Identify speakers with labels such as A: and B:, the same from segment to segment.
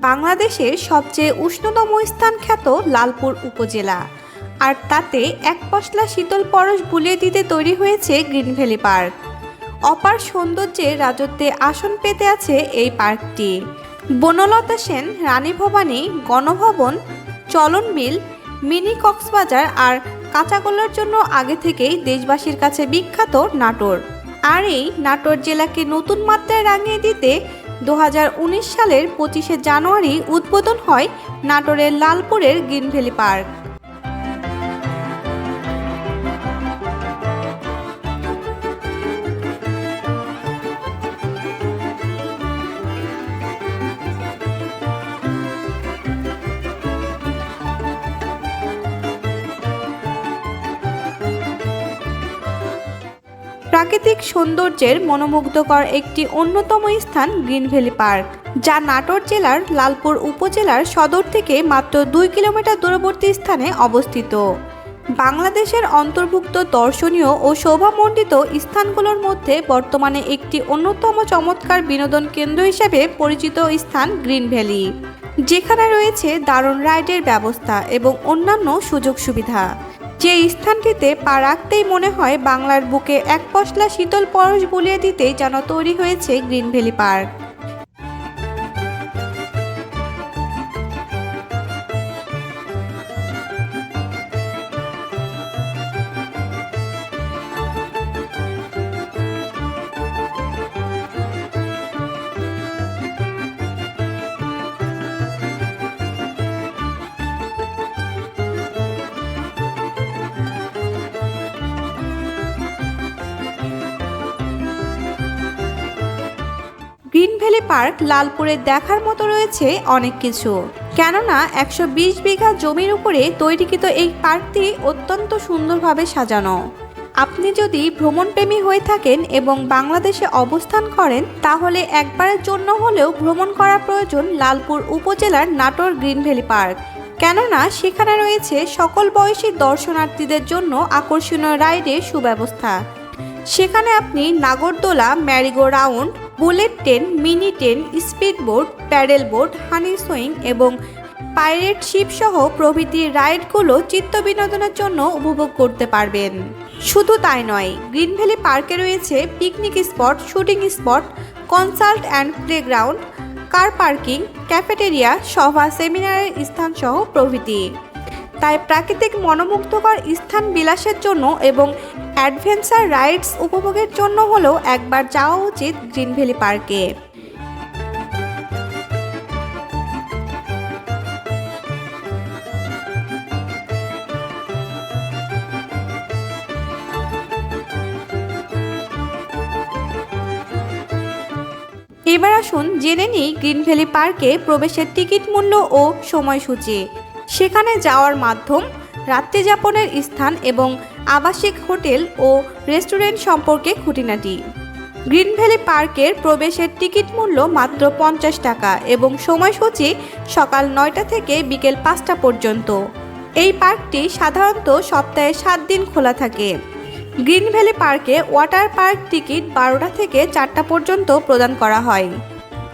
A: বাংলাদেশের সবচেয়ে উষ্ণতম স্থান খ্যাত লালপুর উপজেলা। আর তাতে এক পশলা শীতল পরশ বুলিয়ে দিতে তৈরি হয়েছে গ্রিন ভ্যালি পার্ক। অপার সৌন্দর্যে রাজত্বে আসন পেতে আছে এই পার্কটি। বনলতা সেন, রানী ভবানী, গণভবন, চলন বিল মিনি কক্সবাজার আর কাঁচাগোলার জন্য আগে থেকেই দেশবাসীর কাছে বিখ্যাত নাটোর। আর এই নাটোর জেলাকে নতুন মাত্রায় রাঙিয়ে দিতে দু হাজার উনিশ সালের পঁচিশে জানুয়ারি উদ্বোধন হয় নাটোরের লালপুরের গ্রিন ভ্যালি পার্ক। প্রাকৃতিক সৌন্দর্যের মনোমুগ্ধকর একটি অন্যতম স্থান গ্রিন ভ্যালি পার্ক, যা নাটোর জেলার লালপুর উপজেলার সদর থেকে মাত্র দুই কিলোমিটার দূরবর্তী স্থানে অবস্থিত। বাংলাদেশের অন্তর্ভুক্ত দর্শনীয় ও শোভামণ্ডিত স্থানগুলোর মধ্যে বর্তমানে একটি অন্যতম চমৎকার বিনোদন কেন্দ্র হিসেবে পরিচিত স্থান গ্রিন ভ্যালি। যেখানে রয়েছে দারুণ রাইডের ব্যবস্থা এবং অন্যান্য সুযোগ সুবিধা। যে স্থানটিতে পা রাখতেই মনে হয় বাংলার বুকে এক পশলা শীতল পরশ বুলিয়ে দিতেই যেন তৈরি হয়েছে green valley park. Green valley park লালপুরে দেখার মতো রয়েছে অনেক কিছু। কেননা একশো বিশ বিঘা জমির উপরে তৈরিকৃত এই পার্কটি অত্যন্ত সুন্দরভাবে সাজানো। আপনি যদি ভ্রমণপ্রেমী হয়ে থাকেন এবং বাংলাদেশে অবস্থান করেন, তাহলে একবারের জন্য হলেও ভ্রমণ করা প্রয়োজন লালপুর উপজেলার নাটোর গ্রিন ভ্যালি পার্ক। কেননা সেখানে রয়েছে সকল বয়সী দর্শনার্থীদের জন্য আকর্ষণীয় রাইডের সুব্যবস্থা। সেখানে আপনি নাগরদোলা, merry go round bullet train, mini train, speed boat, paddle boat, honey swing এবং পাইরেট শিপ সহ প্রভৃতি রাইডগুলো চিত্ত বিনোদনের জন্য উপভোগ করতে পারবেন। শুধু তাই নয়, গ্রিন ভ্যালি পার্কে রয়েছে picnic spot, shooting spot consult and playground, car parking, cafeteria সভা সেমিনারের স্থান সহ প্রভৃতি। তাই প্রাকৃতিক মনোমুগ্ধকর স্থান বিলাসের জন্য এবং অ্যাডভেঞ্চার রাইডস উপভোগের জন্য হলেও একবার যাওয়া উচিত গ্রিন ভ্যালি পার্কে। এবার আসুন জেনে নিই গ্রিন ভ্যালি পার্কে প্রবেশের টিকিট মূল্য ও সময়সূচি। সেখানে যাওয়ার মাধ্যম রাত্রি যাপনের স্থান এবং আবাসিক হোটেল ও রেস্টুরেন্ট সম্পর্কে খুঁটিনাটি। গ্রিন ভ্যালি পার্কের প্রবেশের টিকিট মূল্য মাত্র পঞ্চাশ টাকা এবং সময়সূচি সকাল নয়টা থেকে বিকেল পাঁচটা পর্যন্ত। এই পার্কটি সাধারণত সপ্তাহে সাত দিন খোলা থাকে। গ্রিন ভ্যালি পার্কে ওয়াটার পার্ক টিকিট বারোটা থেকে চারটা পর্যন্ত প্রদান করা হয়।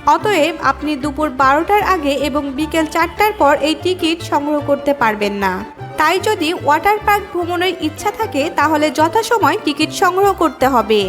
A: অতএব আপনি দুপুর বারোটার আগে এবং বিকেল চারটার পর এই টিকিট সংগ্রহ করতে পারবেন না। তাই যদি ওয়াটার পার্ক ভ্রমণের ইচ্ছা থাকে তাহলে যথাসময় টিকিট সংগ্রহ করতে হবে।